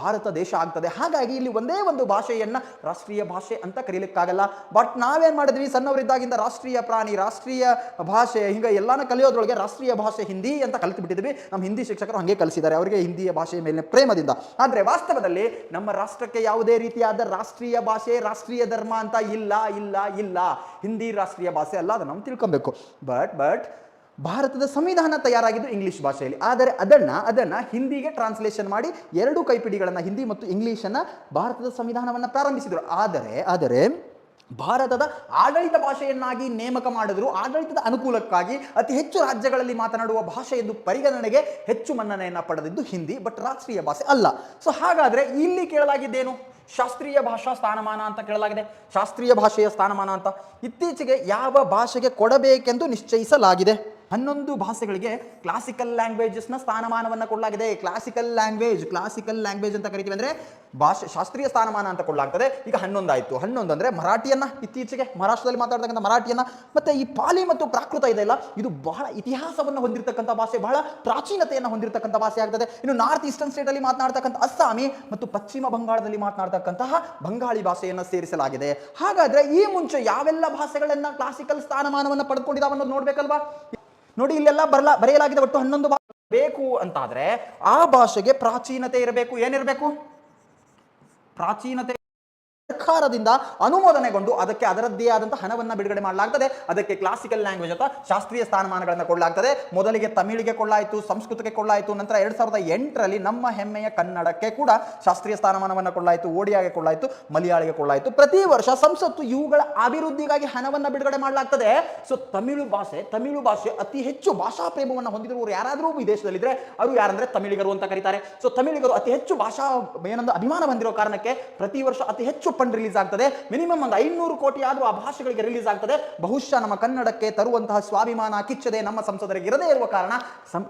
ಭಾರತ ದೇಶ ಆಗ್ತದೆ. ಹಾಗಾಗಿ ಇಲ್ಲಿ ಒಂದೇ ಒಂದು ಭಾಷೆಯನ್ನ ರಾಷ್ಟ್ರೀಯ ಭಾಷೆ ಅಂತ ಕರೀಲಿಕ್ಕಾಗಲ್ಲ. ಬಟ್ ನಾವೇನ್ ಮಾಡಿದ್ವಿ? ಸಣ್ಣವರಿದ್ದಾಗಿಂದ ರಾಷ್ಟ್ರೀಯ ಪ್ರಾಣಿ, ರಾಷ್ಟ್ರೀಯ ಭಾಷೆ, ಹಿಂಗೆ ಎಲ್ಲಾನ ಕಲಿಯೋದ್ರೊಳಗೆ ರಾಷ್ಟ್ರೀಯ ಭಾಷೆ ಹಿಂದಿ ಅಂತ ಕಲಿತು ಬಿಟ್ಟಿದ್ವಿ ನಮ್ಮ ಹಿಂದಿ ಶಿಕ್ಷಕರು ಹಂಗೆ ಕಲಿಸಿದ್ದಾರೆ. ಅವರಿಗೆ ಹಿಂದಿಯ ಭಾಷೆಯ ಮೇಲೆ ಪ್ರೇಮದಿಂದ. ಆದರೆ ವಾಸ್ತವದಲ್ಲಿ ನಮ್ಮ ರಾಷ್ಟ್ರಕ್ಕೆ ಯಾವುದೇ ರೀತಿಯಾದ ರಾಷ್ಟ್ರೀಯ ಭಾಷೆ, ರಾಷ್ಟ್ರೀಯ ಧರ್ಮ ಅಂತ ಇಲ್ಲ ಇಲ್ಲ ಇಲ್ಲ. ಹಿಂದಿ ರಾಷ್ಟ್ರೀಯ ಭಾಷೆ ಅಲ್ಲ, ಅದನ್ನು ನಾವು ತಿಳ್ಕೊಬೇಕು. ಬಟ್ ಬಟ್ ಭಾರತದ ಸಂವಿಧಾನ ತಯಾರಾಗಿದ್ದು ಇಂಗ್ಲಿಷ್ ಭಾಷೆಯಲ್ಲಿ. ಆದರೆ ಅದನ್ನ ಅದನ್ನ ಹಿಂದಿಗೆ ಟ್ರಾನ್ಸ್ಲೇಷನ್ ಮಾಡಿ ಎರಡು ಕೈಪಿಡಿಗಳನ್ನ ಹಿಂದಿ ಮತ್ತು ಇಂಗ್ಲಿಷನ್ನ ಭಾರತದ ಸಂವಿಧಾನವನ್ನ ಪ್ರಾರಂಭಿಸಿದರು. ಆದರೆ ಆದರೆ ಭಾರತದ ಆಡಳಿತ ಭಾಷೆಯನ್ನಾಗಿ ನೇಮಕ ಮಾಡಿದ್ರು. ಆಡಳಿತದ ಅನುಕೂಲಕ್ಕಾಗಿ ಅತಿ ಹೆಚ್ಚು ರಾಜ್ಯಗಳಲ್ಲಿ ಮಾತನಾಡುವ ಭಾಷೆ ಎಂದು ಪರಿಗಣನೆಗೆ ಹೆಚ್ಚು ಮನ್ನಣೆಯನ್ನು ಪಡೆದಿದ್ದು ಹಿಂದಿ ಬಟ್ ರಾಷ್ಟ್ರೀಯ ಭಾಷೆ ಅಲ್ಲ. ಸೊ ಹಾಗಾದ್ರೆ ಇಲ್ಲಿ ಕೇಳಲಾಗಿದ್ದೇನು? ಶಾಸ್ತ್ರೀಯ ಭಾಷಾ ಸ್ಥಾನಮಾನ ಅಂತ ಕೇಳಲಾಗಿದೆ. ಶಾಸ್ತ್ರೀಯ ಭಾಷೆಯ ಸ್ಥಾನಮಾನ ಅಂತ. ಇತ್ತೀಚೆಗೆ ಯಾವ ಭಾಷೆಗೆ ಕೊಡಬೇಕೆಂದು ನಿಶ್ಚಯಿಸಲಾಗಿದೆ? ಹನ್ನೊಂದು ಭಾಷೆಗಳಿಗೆ ಕ್ಲಾಸಿಕಲ್ ಲ್ಯಾಂಗ್ವೇಜಸ್ನ ಸ್ಥಾನಮಾನವನ್ನು ಕೊಡಲಾಗಿದೆ. ಕ್ಲಾಸಿಕಲ್ ಲ್ಯಾಂಗ್ವೇಜ್ ಕ್ಲಾಸಿಕಲ್ ಲ್ಯಾಂಗ್ವೇಜ್ ಅಂತ ಕರಿತೀವಿ ಅಂದ್ರೆ ಭಾಷೆ, ಶಾಸ್ತ್ರೀಯ ಸ್ಥಾನಮಾನ ಅಂತ ಕೊಡಲಾಗ್ತದೆ. ಈಗ ಹನ್ನೊಂದಾಯಿತು. ಹನ್ನೊಂದು ಅಂದ್ರೆ ಮರಾಠಿಯನ್ನ ಇತ್ತೀಚೆಗೆ ಮಹಾರಾಷ್ಟ್ರದಲ್ಲಿ ಮಾತಾಡ್ತಕ್ಕಂಥ ಮರಾಠಿಯನ್ನ, ಮತ್ತೆ ಈ ಪಾಲಿ ಮತ್ತು ಪ್ರಾಕೃತ ಇದೆಯಲ್ಲ ಇದು ಬಹಳ ಇತಿಹಾಸವನ್ನು ಹೊಂದಿರತಕ್ಕಂಥ ಭಾಷೆ, ಬಹಳ ಪ್ರಾಚೀನತೆಯನ್ನು ಹೊಂದಿರತಕ್ಕಂಥ ಭಾಷೆ ಆಗ್ತದೆ. ಇನ್ನು ನಾರ್ತ್ ಈಸ್ಟರ್ನ್ ಸ್ಟೇಟ್ ಅಲ್ಲಿ ಮಾತನಾಡ್ತಕ್ಕಂಥ ಅಸ್ಸಾಮಿ ಮತ್ತು ಪಶ್ಚಿಮ ಬಂಗಾಳದಲ್ಲಿ ಮಾತನಾಡ್ತಕ್ಕಂತಹ ಬಂಗಾಳಿ ಭಾಷೆಯನ್ನು ಸೇರಿಸಲಾಗಿದೆ. ಹಾಗಾದ್ರೆ ಈ ಮುಂಚೆ ಯಾವೆಲ್ಲ ಭಾಷೆಗಳನ್ನ ಕ್ಲಾಸಿಕಲ್ ಸ್ಥಾನಮಾನವನ್ನು ಪಡೆದುಕೊಂಡಿದ್ದಾವೆ ಅನ್ನೋದು ನೋಡ್ಬೇಕಲ್ವಾ? ನೋಡಿ, ಇಲ್ಲೆಲ್ಲ ಬರಲ, ಬರೆಯಲಾಗಿದೆ ಒಟ್ಟು ಹನ್ನೊಂದು ಭಾಷೆ ಬೇಕು ಅಂತಾದ್ರೆ ಆ ಭಾಷೆಗೆ ಪ್ರಾಚೀನತೆ ಇರಬೇಕು. ಏನಿರಬೇಕು? ಪ್ರಾಚೀನತೆ ಸರ್ಕಾರದಿಂದ ಅನುಮೋದನೆಗೊಂಡು ಅದಕ್ಕೆ ಅದರದ್ದೇ ಆದಂತಹ ಹಣವನ್ನು ಬಿಡುಗಡೆ ಮಾಡಲಾಗ್ತದೆ. ಅದಕ್ಕೆ ಕ್ಲಾಸಿಕಲ್ ಲ್ಯಾಂಗ್ವೇಜ್ ಅಥವಾ ಶಾಸ್ತ್ರೀಯ ಸ್ಥಾನಮಾನಗಳನ್ನು ಕೊಡಲಾಗ್ತದೆ. ಮೊದಲಿಗೆ ತಮಿಳಿಗೆ ಕೊಳ್ಳಾಯಿತು ಸಂಸ್ಕೃತಕ್ಕೆ ಕೊಳ್ಳಾಯಿತು ನಂತರ ಎರಡ್ ಸಾವಿರದ ಎಂಟರಲ್ಲಿ ನಮ್ಮ ಹೆಮ್ಮೆಯ ಕನ್ನಡಕ್ಕೆ ಕೂಡ ಶಾಸ್ತ್ರೀಯ ಸ್ಥಾನಮಾನವನ್ನು ಕೊಳ್ಳಾಯಿತು ಓಡಿಯಾಗೆ ಕೊಳ್ಳಾಯಿತು ಮಲಯಾಳಿಗೆ ಕೊಳ್ಳಾಯಿತು ಪ್ರತಿ ವರ್ಷ ಸಂಸತ್ತು ಇವುಗಳ ಅಭಿವೃದ್ಧಿಗಾಗಿ ಹಣವನ್ನು ಬಿಡುಗಡೆ ಮಾಡಲಾಗ್ತದೆ. ಸೊ ತಮಿಳು ಭಾಷೆ ತಮಿಳು ಭಾಷೆ ಅತಿ ಹೆಚ್ಚು ಭಾಷಾ ಪ್ರೇಮವನ್ನು ಹೊಂದಿರುವವರು ಯಾರಾದರೂ ವಿದೇಶದಲ್ಲಿದ್ದರೆ ಅವರು ಯಾರಂದ್ರೆ ತಮಿಳಿಗರು ಅಂತ ಕರೀತಾರೆ. ಸೊ ತಮಿಳಿಗರು ಅತಿ ಹೆಚ್ಚು ಭಾಷಾ ಏನೊಂದು ಅಭಿಮಾನ ಹೊಂದಿರೋ ಕಾರಣಕ್ಕೆ ಪ್ರತಿ ವರ್ಷ ಅತಿ ಹೆಚ್ಚು ರಿಲೀಸ್ ಆಗ್ತದೆ. ಮಿನಿಮಮ್ ಒಂದು ಐನೂರು ಕೋಟಿ ಆದರೂ ಆ ಭಾಷೆಗಳಿಗೆ ರಿಲೀಸ್ ಆಗ್ತದೆ. ಬಹುಶಃ ನಮ್ಮ ಕನ್ನಡಕ್ಕೆ ತರುವಂತಹ ಸ್ವಾಭಿಮಾನ ಕಿಚ್ಚದೆ ನಮ್ಮ ಸಂಸದರಿಗೆ ಇರದೇ ಇರುವ ಕಾರಣ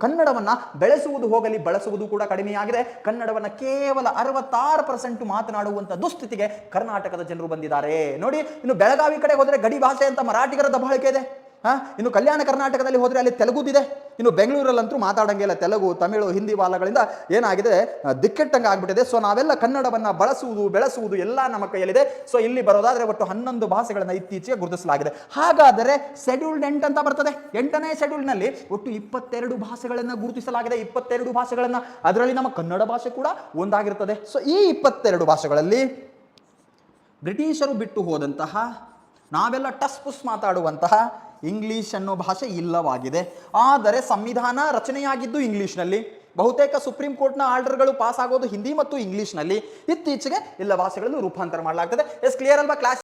ಕನ್ನಡವನ್ನ ಬೆಳೆಸುವುದು ಹೋಗಲಿ ಬಳಸುವುದು ಕೂಡ ಕಡಿಮೆಯಾಗಿದೆ. ಕನ್ನಡವನ್ನ ಕೇವಲ ಅರವತ್ತಾರು ಪರ್ಸೆಂಟ್ ಮಾತನಾಡುವಂಥ ದುಸ್ಥಿತಿಗೆ ಕರ್ನಾಟಕದ ಜನರು ಬಂದಿದ್ದಾರೆ. ನೋಡಿ, ಇನ್ನು ಬೆಳಗಾವಿ ಕಡೆ ಹೋದರೆ ಗಡಿ ಭಾಷೆ ಅಂತ ಮರಾಠಿಗರ ದಬ್ಬಾಳಿಕೆ ಇದೆ. ಹಾಂ? ಇನ್ನು ಕಲ್ಯಾಣ ಕರ್ನಾಟಕದಲ್ಲಿ ಹೋದರೆ ಅಲ್ಲಿ ತೆಲುಗುದಿದೆ. ಇನ್ನು ಬೆಂಗಳೂರಲ್ಲಂತೂ ಮಾತಾಡಂಗಿಲ್ಲ ತೆಲುಗು, ತಮಿಳು, ಹಿಂದಿ ಬಾಲಗಳಿಂದ ಏನಾಗಿದೆ? ದಿಕ್ಕೆಟ್ಟಂಗೆ ಆಗ್ಬಿಟ್ಟಿದೆ. ಸೊ ನಾವೆಲ್ಲ ಕನ್ನಡವನ್ನು ಬಳಸುವುದು, ಬೆಳೆಸುವುದು ಎಲ್ಲ ನಮ್ಮ ಕೈಯಲ್ಲಿದೆ. ಸೊ ಇಲ್ಲಿ ಬರೋದಾದರೆ ಒಟ್ಟು ಹನ್ನೊಂದು ಭಾಷೆಗಳನ್ನು ಇತ್ತೀಚೆಗೆ ಗುರುತಿಸಲಾಗಿದೆ. ಹಾಗಾದರೆ ಶೆಡ್ಯೂಲ್ಡ್ ಎಂಟ್ ಅಂತ ಬರ್ತದೆ. ಎಂಟನೇ ಶೆಡ್ಯೂಲ್ನಲ್ಲಿ ಒಟ್ಟು ಇಪ್ಪತ್ತೆರಡು ಭಾಷೆಗಳನ್ನು ಗುರುತಿಸಲಾಗಿದೆ. ಇಪ್ಪತ್ತೆರಡು ಭಾಷೆಗಳನ್ನು. ಅದರಲ್ಲಿ ನಮ್ಮ ಕನ್ನಡ ಭಾಷೆ ಕೂಡ ಒಂದಾಗಿರ್ತದೆ. ಸೊ ಈ ಇಪ್ಪತ್ತೆರಡು ಭಾಷೆಗಳಲ್ಲಿ ಬ್ರಿಟಿಷರು ಬಿಟ್ಟು ಹೋದಂತಹ, ನಾವೆಲ್ಲ ಟಸ್ ಪುಸ್ ಮಾತಾಡುವಂತಹ ಇಂಗ್ಲಿಷ್ ಅನ್ನೋ ಭಾಷೆ ಇಲ್ಲವಾಗಿದೆ. ಆದರೆ ಸಂವಿಧಾನ ರಚನೆಯಾಗಿದ್ದು ಇಂಗ್ಲಿಷ್ನಲ್ಲಿ ಬಹುತೇಕ ಸುಪ್ರೀಂ ಕೋರ್ಟ್ನ ಆರ್ಡರ್ಗಳು ಪಾಸ್ ಆಗೋದು ಹಿಂದಿ ಮತ್ತು ಇಂಗ್ಲಿಷ್ನಲ್ಲಿ ಇತ್ತೀಚೆಗೆ ಎಲ್ಲ ಭಾಷೆಗಳನ್ನು ರೂಪಾಂತರ ಮಾಡಲಾಗ್ತದೆ. ಎಸ್ ಕ್ಲಿಯರ್ ಅಲ್ವಾ? ಕ್ಲಾಸ್